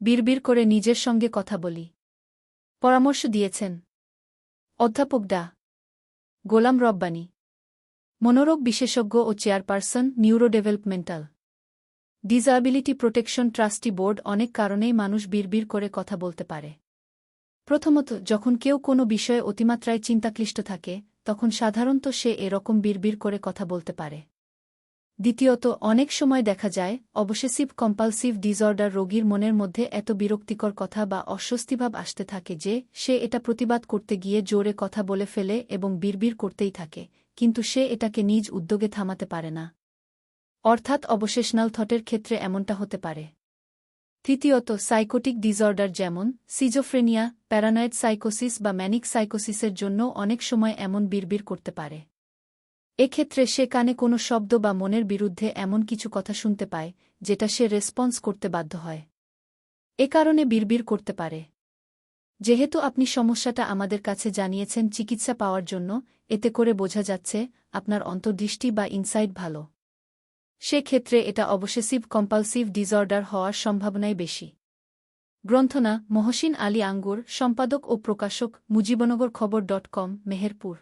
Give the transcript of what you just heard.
বিড়বিড় করে নিজের সঙ্গে কথা বলি। পরামর্শ দিয়েছেন। অধ্যাপক ডা। গোলাম রব্বানী। মনোরোগ বিশেষজ্ঞ ও chairperson, neurodevelopmental. Disability protection trustee board অনেক কারণেই মানুষ বিড়বিড় করে কথা বলতে পারে। প্রথমত, যখন কেউ কোনো বিষয়ে অতিমাত্রায় চিন্তাক্লিষ্ট থাকে, তখন সাধারণত সে এরকম বিড়বিড় করে কথা বলতে পারে। দ্বিতীয়ত, অনেক সময় দেখা যায়, অবসেসিভ কম্পালসিভ ডিসঅর্ডার রোগীর মনের মধ্যে এত বিরক্তিকর কথা বা অস্বস্তিভাব আসতে থাকে যে, সে এটা প্রতিবাদ করতে গিয়ে জোরে কথা বলে ফেলে এবং বিড়বিড় করতেই থাকে, কিন্তু সে এটাকে নিজ উদ্যোগে থামাতে পারে না। অর্থাৎ অবশেষনাল থটের ক্ষেত্রে এমনটা হতে পারে। তৃতীয়ত, সাইকোটিক ডিসঅর্ডার যেমন, সিজোফ্রেনিয়া, প্যারানয়েড সাইকোসিস বা ম্যানিক সাইকোসিসের জন্য অনেক সময় এমন বিড়বিড় করতে পারে। এক্ষেত্রে সে কানে কোনো শব্দ বা মনের বিরুদ্ধে এমন কিছু কথা শুনতে পায়, যেটা সে রেসপন্স করতে বাধ্য হয়। এ কারণে বিড়বিড় করতে পারে। যেহেতু আপনি সমস্যাটা আমাদের কাছে জানিয়েছেন চিকিৎসা পাওয়ার জন্য, এতে করে বোঝা যাচ্ছে আপনার অন্তর্দৃষ্টি বা ইনসাইট ভালো। সেক্ষেত্রে এটা অবসেসিভ কম্পালসিভ ডিসঅর্ডার হওয়ার সম্ভাবনাই বেশি। গ্রন্থনা মহসিন আলী আঙ্গুর, সম্পাদক ও প্রকাশক মুজিবনগর খবর ডট কম, মেহেরপুর।